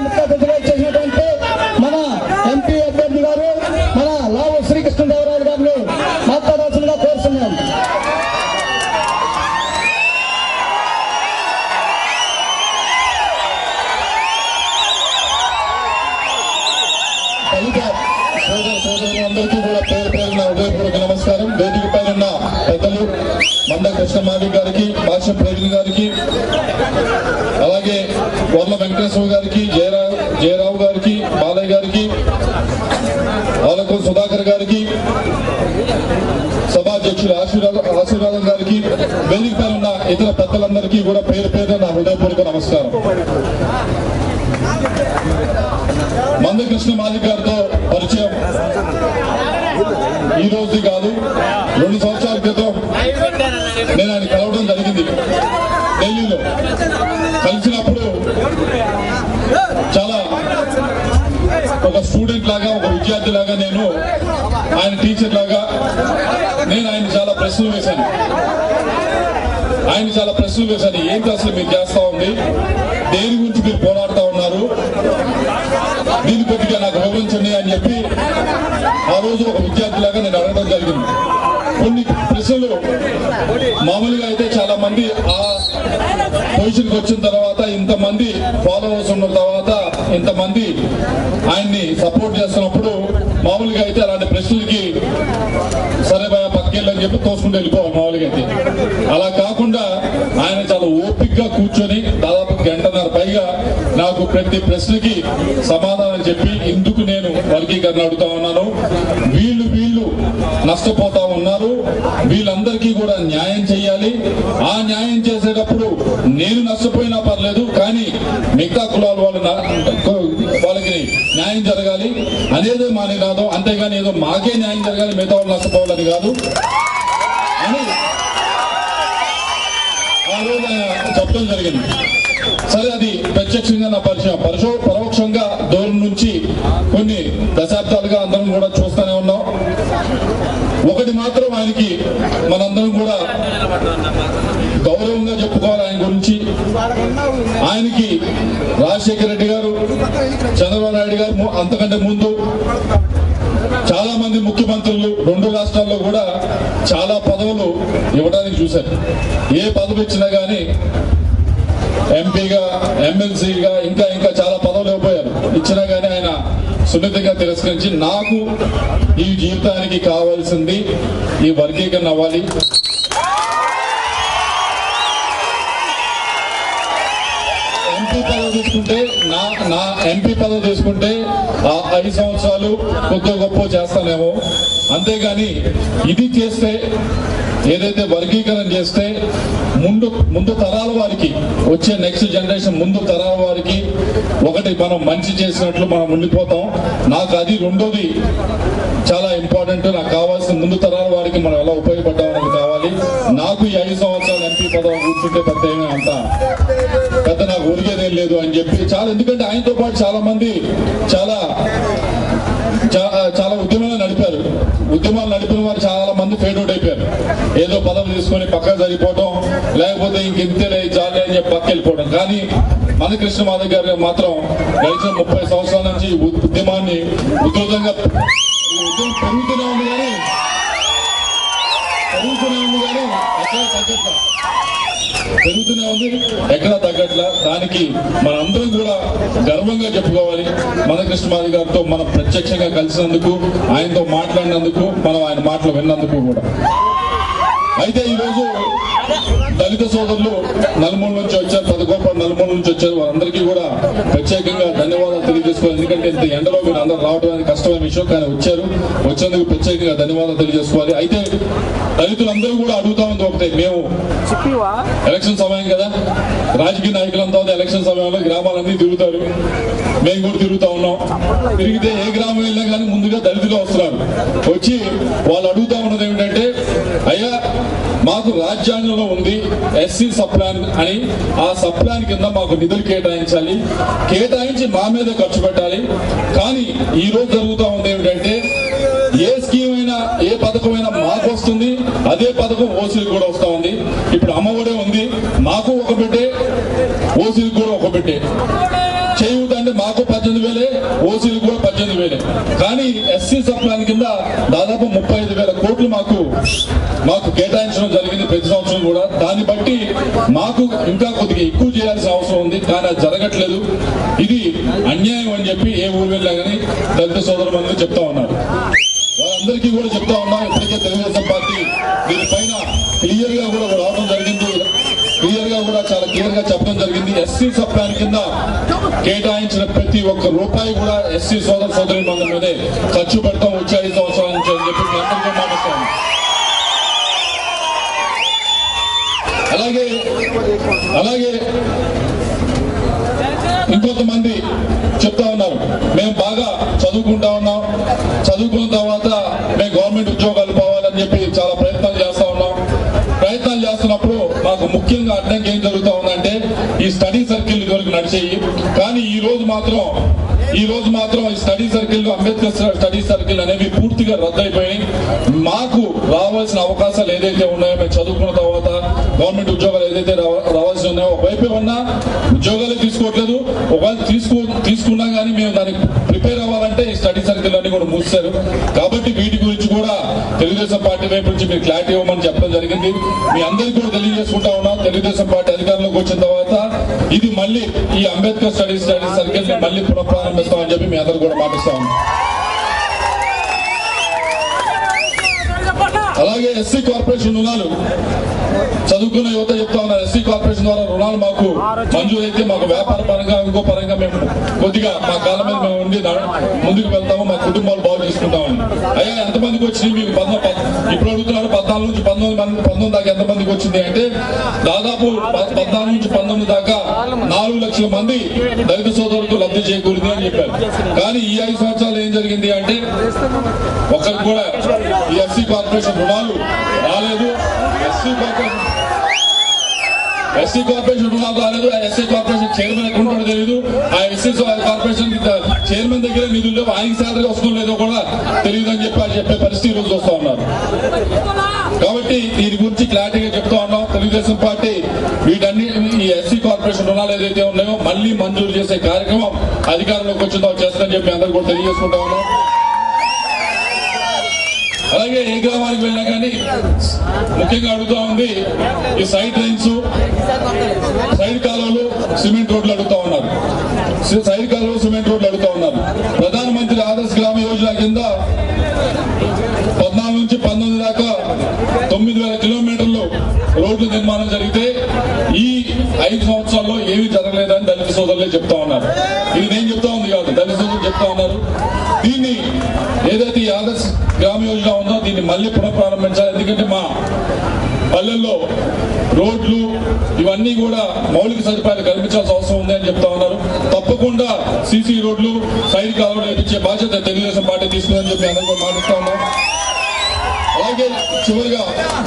కార్యక్రమానికి ముఖ్య అతిథిగా చేసినటువంటి మన ఎంపీ అభ్యర్థి గారు మన లావు శ్రీకృష్ణదేవరాయలు గారిని మాట్లాడాల్సిందిగా కోరుతున్నాం. అందరికీ కూడా పేరు పేరున ఉదయపూర్వక నమస్కారం. వేదిక పైన పెద్దలు మంద కృష్ణమాది గారికి కూడా పేరు పేరు నా హృదయపూర్వక నమస్కారం. మందకృష్ణ మాదిక్ గారితో పరిచయం. ఈ రోజు కాదు రెండు సంవత్సరాల క్రితం నేను ఆయన కలవడం జరిగింది. ఢిల్లీలో. కలిసినప్పుడు చాలా ఒక స్టూడెంట్ లాగా ఒక విద్యార్థి లాగా నేను ఆయన టీచర్ లాగా నేను ఆయన చాలా ప్రశ్నలు వేశాను. ఆయన చాలా ప్రశ్నలు వేశారు. ఏంటి అసలు మీరు చేస్తా ఉంది? దేని గురించి మీరు పోరాడుతా ఉన్నారు? దీని కొద్దిగా నాకు వివరించండి అని చెప్పి ఆ రోజు ఒక విద్యార్థిలాగా నేను అడగడం జరిగింది. కొన్ని ప్రశ్నలు మామూలుగా అయితే చాలా మంది ఆ పొజిషన్కి వచ్చిన తర్వాత ఇంతమంది ఫాలోవర్స్ ఉన్న తర్వాత ఇంతమంది ఆయన్ని సపోర్ట్ చేస్తున్నప్పుడు మామూలుగా అయితే అలాంటి ప్రశ్నలకి సరే భయ చెప్పి తోసుకుంటూ వెళ్ళిపోవాలి మామూలుగా అయితే. అలా కాకుండా కూర్చొని దాదాపు గంటన్నర పైగా నాకు ప్రతి ప్రశ్నకి సమాధానం చెప్పి ఇందుకు నేను వర్గీకరణ అడుగుతా ఉన్నాను. వీళ్ళు వీళ్ళు నష్టపోతా ఉన్నారు. వీళ్ళందరికీ కూడా న్యాయం చేయాలి. ఆ న్యాయం చేసేటప్పుడు నేను నష్టపోయినా పర్లేదు కానీ మిగతా కులాల వాళ్ళు వాళ్ళకి న్యాయం జరగాలి. అనేదే మా నినాదం అంతేగాని ఏదో మాకే న్యాయం జరగాలి మిగతా వాళ్ళు నష్టపోవాలని కాదు. అని ఆ రోజు చెప్పడం జరిగింది. సరే అది ప్రత్యక్షంగా నా పరిచయం. పరశో పరోక్షంగా దూరం నుంచి కొన్ని దశాబ్దాలుగా అందరం కూడా చూస్తూనే ఉన్నాం. ఒకటి మాత్రం ఆయనకి మనందరం కూడా గౌరవంగా చెప్పుకోవాలి ఆయన గురించి. ఆయనకి రాజశేఖర రెడ్డి గారు చంద్రబాబు నాయుడు గారు అంతకంటే ముందు చాలా మంది ముఖ్యమంత్రులు రెండు రాష్ట్రాల్లో కూడా చాలా పదవులు ఇవ్వడానికి చూశారు. ఏ పదవి ఇచ్చినా కానీ ఎంపీగా ఎమ్మెల్సీగా ఇంకా ఇంకా చాలా పదవులు ఇవ్వబోయారు. ఇచ్చినా కానీ ఆయన సున్నితంగా తిరస్కరించి నాకు ఈ జీవితానికి కావాల్సింది ఈ వర్గీకరణ అవ్వాలి. ఎంపీ పదవి తీసుకుంటే నా నా ఎంపీ పదవి తీసుకుంటే ఆ ఐదు సంవత్సరాలు కొద్ది గొప్ప చేస్తానేమో. అంతేగాని ఇది చేస్తే ఏదైతే వర్గీకరణ చేస్తే ముందు ముందు తరాల వారికి వచ్చే నెక్స్ట్ జనరేషన్ ముందు తరాల వారికి ఒకటి మనం మంచి చేసినట్లు మనం ఉండిపోతాం. నాకు అది రెండోది చాలా ఇంపార్టెంట్ నాకు కావాల్సిన ముందు తరాల వారికి మనం ఎలా ఉపయోగపడ్డామని కావాలి. నాకు ఈ ఐదు సంవత్సరాలు ఎంపీ పదవి కూర్చుంటే పెద్ద ఏమీ అంత పెద్ద నాకు ఒరిగేదేం లేదు అని చెప్పి చాలా ఎందుకంటే ఆయనతో పాటు చాలా మంది చాలా చాలా ఉద్యమాలు నడిపారు. ఉద్యమాలు నడిపిన ఏదో పదవి తీసుకొని పక్కన జరిగిపోవటం లేకపోతే ఇంకెంతేలే జాలి అని చెప్పి పక్క వెళ్ళిపోవడం కానీ మన కృష్ణ మాధవ్ గారు మాత్రం గడిచిన ముప్పై సంవత్సరాల నుంచి ఉద్యమాన్ని ఉధృతంగా ఉద్యమం పెరుగుతూనే ఉంది కానీ పెరుగుతూనే ఉంది కానీ ఎక్కడ తగ్గట్లా? పెరుగుతూనే ఉంది ఎక్కడ తగ్గట్ల దానికి మనందరం కూడా గర్వంగా చెప్పుకోవాలి. మన మాధవ్ గారితో మనం ప్రత్యక్షంగా కలిసినందుకు ఆయనతో మాట్లాడినందుకు మనం ఆయన మాటలు విన్నందుకు కూడా. అయితే ఈరోజు దళిత సోదరులు నలుమూల నుంచి వచ్చారు పదకొప్ప నలుమూల నుంచి వచ్చారు. వారందరికీ కూడా ప్రత్యేకంగా ధన్యవాదాలు తెలియజేసుకోవాలి. ఎందుకంటే ఇంత ఎండలో మీరు అందరూ రావడం అనేది కష్టమైన విషయం కానీ వచ్చారు. వచ్చేందుకు ప్రత్యేకంగా ధన్యవాదాలు తెలియజేసుకోవాలి. అయితే దళితులందరూ కూడా అడుగుతా ఉంది ఒకటే మేము ఎలక్షన్ సమయం కదా. రాజకీయ నాయకులంతా ఉంది ఎలక్షన్ సమయంలో గ్రామాలన్నీ తిరుగుతారు. మేము కూడా తిరుగుతా ఉన్నాం. తిరిగితే ఏ గ్రామం వెళ్ళినా కానీ ముందుగా దళితులు వస్తున్నారు. వచ్చి వాళ్ళు అడుగుతా ఉన్నది ఏమిటంటే అయ్యా మాకు రాజ్యాంగంలో ఉంది ఎస్సీ సప్లాన్ అని. ఆ సప్లాన్ కింద మాకు నిధులు కేటాయించాలి. కేటాయించి మా మీద ఖర్చు పెట్టాలి. కానీ ఈ రోజు జరుగుతూ ఉంది ఏమిటంటే ఏ స్కీమ్ అయినా ఏ పథకం అయినా మాకు వస్తుంది. అదే పథకం ఓసీలకు కూడా వస్తూ ఉంది. ఇప్పుడు అమ్మఒడే ఉంది. మాకు ఒక బిడ్డే ఓసీలకు కూడా ఒక బిడ్డే. చేయూత అంటే మాకు పద్దెనిమిది వేలే ఓసీలు కూడా పద్దెనిమిది వేలే. కానీ ఎస్సీ సప్లాన్ కింద దాదాపు ముప్పై ఐదు వేల కోట్లు మాకు మాకు అన్యాయం అని చెప్పి ఏ ఊరు వెళ్ళా కానీ దళిత సోదరు చెప్తా ఉన్నారు. వాళ్ళందరికీ కూడా చెప్తా ఉన్నాం ఇప్పటికే తెలుగుదేశం పార్టీ దీనిపైన క్లియర్గా కూడా రావడం జరిగింది. క్లియర్గా కూడా చాలా క్లియర్గా చెప్పడం జరిగింది. ఎస్సీ సప్లాన్ కింద కేటాయించిన ప్రతి ఒక్క రూపాయి కూడా ఎస్సీ సోదర సోదరి మంది మీదే ఖర్చు పెడతాం వచ్చే ఐదు సంవత్సరాల నుంచి అని చెప్పి అందరికీ మాటిస్తాను. అలాగే అలాగే ఇంకొంతమంది చెప్తా ఉన్నారు మేము బాగా చదువుకుంటా ఉన్నాం. చదువుకున్న తర్వాత మేము గవర్నమెంట్ ఉద్యోగాలు పోవాలని చెప్పి చాలా ప్రయత్నాలు చేస్తా ఉన్నాం. ప్రయత్నాలు చేస్తున్నప్పుడు మాకు ముఖ్యంగా అడ్డంకి ఏం జరుగుతూ ఉందంటే ఈ స్టడీ సర్కిల్ ఇదివరకు నడిచేయి. కానీ ఈ రోజు మాత్రం ఈ రోజు మాత్రం ఈ study circle Ambedkar study circle అనేవి పూర్తిగా రద్దయిపోయినాయి. మాకు రావాల్సిన అవకాశాలు ఏదైతే ఉన్నాయో మేము చదువుకున్న తర్వాత గవర్నమెంట్ ఉద్యోగాలు ఏదైతే రావ- రావాల్సి ఉన్నాయో ఒకవైపే ఉన్నా ఉద్యోగాలే తీసుకోవట్లేదు. ఒకవేళ తీసుకో తీసుకున్నా కానీ మేము దానికి ప్రిపేర్ అవ్వాలంటే ఈ స్టడీ సర్కిల్ అన్ని కూడా మూసారు కాబట్టి వీటి గురించి కూడా తెలుగుదేశం పార్టీ వైపు నుంచి మీరు క్లారిటీ ఇవ్వమని చెప్పడం జరిగింది. మీ అందరికీ కూడా తెలియజేసుకుంటా ఉన్నాం తెలుగుదేశం పార్టీ అధికారంలోకి వచ్చిన తర్వాత ఇది మళ్ళీ ఈ అంబేద్కర్ స్టడీస్ స్టడీస్ సర్కిల్ మళ్ళీ పునఃప్రారంభిస్తామని చెప్పి మీ అందరూ కూడా మాటిస్తా ఉన్నాం అలాగే ఎస్సీ కార్పొరేషన్ రుణాలు చదువుకున్న యువత చెప్తా ఉన్నారు. ఎస్సీ కార్పొరేషన్ ద్వారా రుణాలు మాకు మంజూరు అయితే మాకు వ్యాపార పరంగా ఇంకో పరంగా మేము కొద్దిగా మా కాలం మీద మేము ఉండి ముందుకు వెళ్తాము మా కుటుంబాలు బాగు చేసుకుంటాము. ఎంత ఎంతమందికి వచ్చింది? మీకు పద్మ- ఇప్పుడు అడుగుతున్నారు పద్నాలుగు నుంచి పంతొమ్మిది మంది పంతొమ్మిది దాకా ఎంతమందికి వచ్చింది? అంటే దాదాపు పద్నాలుగు నుంచి పంతొమ్మిది దాకా నాలుగు లక్షల మంది దళిత సోదరులకు లబ్ధి చేకూరింది అని చెప్పారు. కానీ ఈ ఐదు సంవత్సరాలు ఏం జరిగింది అంటే ఒక్కరికి కూడా ఈ ఎస్సీ కార్పొరేషన్ రుణాలు రాలేదు. ఎస్సీ కార్పొరేషన్ ఎస్సీ కార్పొరేషన్ రుణాలు రాలేదు ఆ ఎస్సీ కార్పొరేషన్ చైర్మన్ ఎక్కడ తెలియదు ఆ ఎస్సీ కార్పొరేషన్ చైర్మన్ దగ్గర నిధులు లేవు ఆయనకి శాలరీ వస్తుందో లేదో కూడా తెలియదు అని చెప్పి చెప్పే పరిస్థితి రోజు వస్తూ ఉన్నారు కాబట్టి దీని గురించి క్లారిటీగా చెప్తా ఉన్నాం. తెలుగుదేశం పార్టీ వీటన్ని ఈ ఎస్సీ కార్పొరేషన్ రుణాలు ఏదైతే ఉన్నాయో మళ్ళీ మంజూరు చేసే కార్యక్రమం అధికారంలోకి వచ్చిందో చేస్తుందని చెప్పి అందరూ కూడా తెలియజేసుకుంటా ఉన్నాం. అలాగే ఏ గ్రామానికి వెళ్ళినా కానీ ముఖ్యంగా అడుగుతా ఉంది ఈ సైడ్ లైన్స్ సైడ్ కాలువలు సిమెంట్ రోడ్లు అడుగుతా ఉన్నారు. సైడ్ కాలువలు సిమెంట్ రోడ్లు అడుగుతా ఉన్నారు. ప్రధానమంత్రి ఆదర్శ గ్రామ యోజన కింద పద్నాలుగు నుంచి పంతొమ్మిది దాకా తొమ్మిది వేల కిలోమీటర్లు రోడ్లు నిర్మాణం జరిగితే ఈ ఐదు సంవత్సరాల్లో ఏమీ జరగలేదని దళిత సోదరులే చెప్తా ఉన్నారు. ఇది నేను చెప్తా ఉంది కాదు దళిత సోదరులు చెప్తా ఉన్నారు. దీన్ని ఏదైతే ఈ ఆదర్శ గ్రామ యోజన ఉందో దీన్ని మళ్ళీ పునఃప్రారంభించాలి. ఎందుకంటే మా పల్లెల్లో రోడ్లు ఇవన్నీ కూడా మౌలిక సదుపాయాలు కల్పించాల్సిన అవసరం ఉంది అని చెప్తా ఉన్నారు. తప్పకుండా సీసీ రోడ్లు సైడ్ కాలువలు వేయించే బాధ్యత తెలుగుదేశం పార్టీ తీసుకుందని చెప్పి అందరూ కూడా ఉన్నాం అలాగే చివరిగా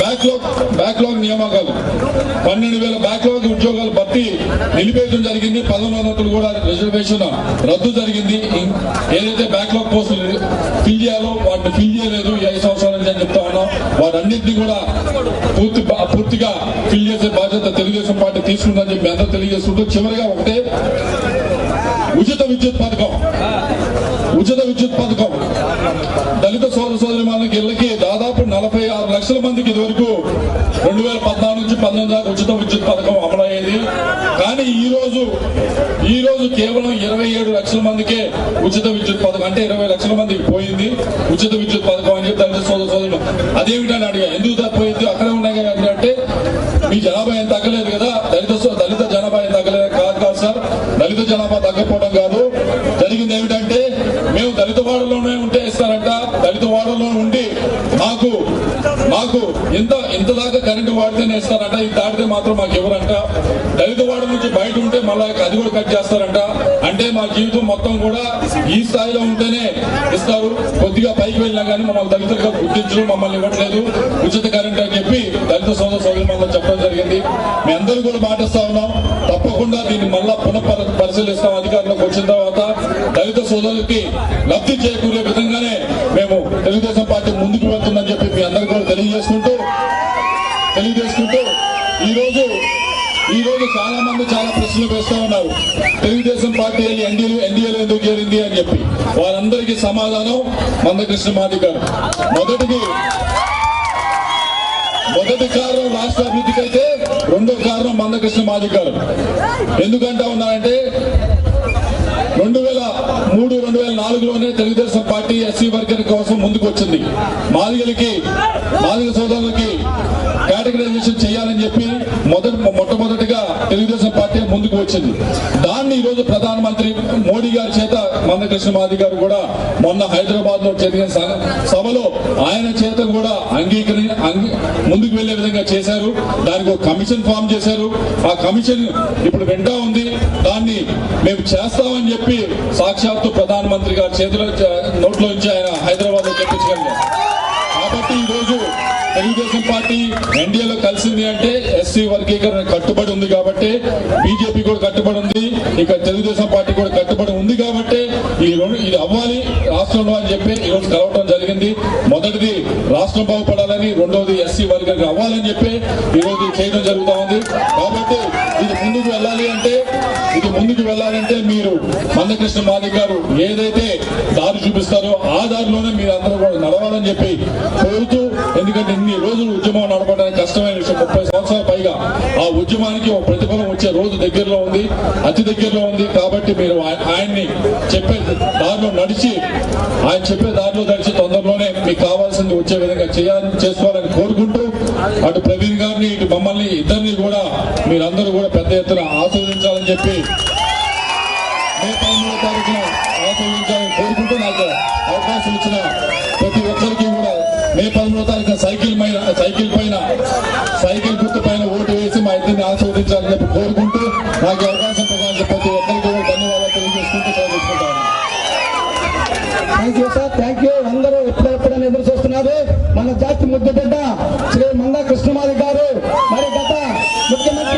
బ్యాక్లాగ్ బ్యాక్లాగ్ నియామకాలు. పన్నెండు వేల బ్యాక్లాగ్ ఉద్యోగాలు భర్తీ నిలిపేయడం జరిగింది. పదోన్నతులు కూడా రిజర్వేషన్ రద్దు జరిగింది. ఏదైతే బ్యాక్లాగ్ పోస్టులు ఫిల్ చేయాలో వాటిని ఫిల్ చేయలేదు ఈ ఐదు సంవత్సరాల నుంచి అని చెప్తా ఉన్నాం వాటన్నింటినీ కూడా పూర్తి పూర్తిగా ఫిల్ చేసే బాధ్యత తెలుగుదేశం పార్టీ తీసుకుందని చెప్పి అందరూ తెలియజేస్తుంటూ చివరిగా ఒకటే. ఉచిత విద్యుత్ పథకం. ఉచిత విద్యుత్ పథకం. దళిత సోదర సోదరి మనకి ఇళ్ళకి దాదాపు నలభై ఆరు లక్షల మందికి ఇదివరకు రెండు వేల పద్నాలుగు నుంచి పంతొమ్మిది దాకా ఉచిత విద్యుత్ పథకం అమలయ్యేది కానీ ఈ రోజు ఈ రోజు కేవలం ఇరవై ఏడు లక్షల మందికే ఉచిత విద్యుత్ పథకం అంటే ఇరవై లక్షల మందికి పోయింది ఉచిత విద్యుత్ పథకం అని చెప్పి సోదర సోదరులు అదేమిటని అడిగా. ఎందుకు తప్పిపోయింది అది చేస్తారంట. అంటే మా జీవితం మొత్తం కూడా ఈ స్థాయిలో ఉంటేనే ఇస్తారు. కొద్దిగా పైకి వెళ్ళినా కానీ మమ్మల్ని దళితులుగా గుర్తించడం మమ్మల్ని ఇవ్వట్లేదు. ఉచిత కరెంట్ అని చెప్పి దళిత సోదర సోదరులు మమ్మల్ని చెప్పడం జరిగింది. మీ అందరూ కూడా మాటిస్తా ఉన్నాం. తప్పకుండా దీన్ని మళ్ళా పునః పరిశీలిస్తాం. అధికారంలోకి వచ్చిన తర్వాత దళిత సోదరులకి లబ్ధి చేకూరే విధంగానే మేము తెలుగుదేశం పార్టీ ముందుకు వెళ్తుందని చెప్పి మీ అందరికీ కూడా తెలియజేసుకుంటూ తెలియజేసుకుంటూ ఈరోజు ఈ రోజు చాలా మంది చాలా ప్రశ్నలు వేస్తూ ఉన్నారు. తెలుగుదేశం పార్టీ ఎన్డీ ఎందుకు చేరింది అని చెప్పి. వారందరికీ సమాధానం మందకృష్ణ మాది గారు. మొదటిది మొదటి కారణం రాష్ట్ర అభివృద్ధికి అయితే రెండో కారణం మందకృష్ణ మాది గారు. ఎందుకంటా ఉన్నారంటే రెండు వేల మూడు రెండు వేల నాలుగులోనే తెలుగుదేశం పార్టీ ఎస్సీ వర్గర్ కోసం ముందుకు వచ్చింది మాదిగలకి మాదిగ సోదరులకి కేటగిరైజేషన్ చేయాలని చెప్పి మొదటి మొట్టమొదటిగా తెలుగుదేశం పార్టీ ముందుకు వచ్చింది. దాన్ని ఈ రోజు ప్రధానమంత్రి మోడీ గారి చేత మందకృష్ణ మాది గారు కూడా మొన్న హైదరాబాద్లో జరిగిన సభలో ఆయన చేత కూడా అంగీకరి ముందుకు వెళ్ళే విధంగా చేశారు. దానికి ఒక కమిషన్ ఫామ్ చేశారు. ఆ కమిషన్ ఇప్పుడు వెంటా ఉంది. దాన్ని మేము చేస్తామని చెప్పి సాక్షాత్తు ప్రధానమంత్రి గారి చేతిలో నోట్లో నుంచి ఆయన హైదరాబాద్లో చెప్పించగలిగారు కాబట్టి ఈ రోజు తెలుగుదేశం పార్టీ ఎన్డీఏలో కలిసింది అంటే ఎస్సీ వర్గీకరణ కట్టుబడి ఉంది కాబట్టి బీజేపీ కూడా కట్టుబడి ఉంది. ఇక తెలుగుదేశం పార్టీ కూడా కట్టుబడి ఉంది కాబట్టి ఈ రెండు ఇది అవ్వాలి రాష్ట్రంలో అని చెప్పి ఈరోజు కలవటం జరిగింది. మొదటిది రాష్ట్రం బాగుపడాలని రెండవది ఎస్సీ వర్గం అవ్వాలని చెప్పి ఈరోజు చేయడం జరుగుతూ ఉంది. కాబట్టి ఇది ముందుకు వెళ్ళాలి అంటే ఇది ముందుకు వెళ్ళాలంటే మీరు మందకృష్ణ మాదిక్ గారు ఏదైతే దారి చూపిస్తారో ఆ దారిలోనే మీరు అందరూ కూడా నడవాలని చెప్పి కోరుతూ ఎందుకంటే ఇన్ని రోజులు ఉద్యమం నడపడానికి కష్టమైన విషయం. ముప్పై సంవత్సరాల పైగా ఆ ఉద్యమానికి ఒక ప్రతిఫలం వచ్చే రోజు దగ్గరలో ఉంది అతి దగ్గరలో ఉంది. కాబట్టి మీరు ఆయన్ని చెప్పే దారిలో నడిచి ఆయన చెప్పే దారిలో నడిచి తొందరలోనే మీకు కావాల్సింది వచ్చే విధంగా చేయాలని చేసుకోవాలని కోరుకుంటూ అటు ప్రవీణ్ గారిని ఇటు మమ్మల్ని ఇద్దరిని కూడా మీరందరూ కూడా పెద్ద ఎత్తున ఆస్వాదించాలని చెప్పి మే పదమూడో తారీఖున ఆస్వాదించాలని కోరుకుంటూ నాకు అవకాశం ఇచ్చిన ప్రతి ఒక్కరికి కూడా మే పదమూడో తారీఖు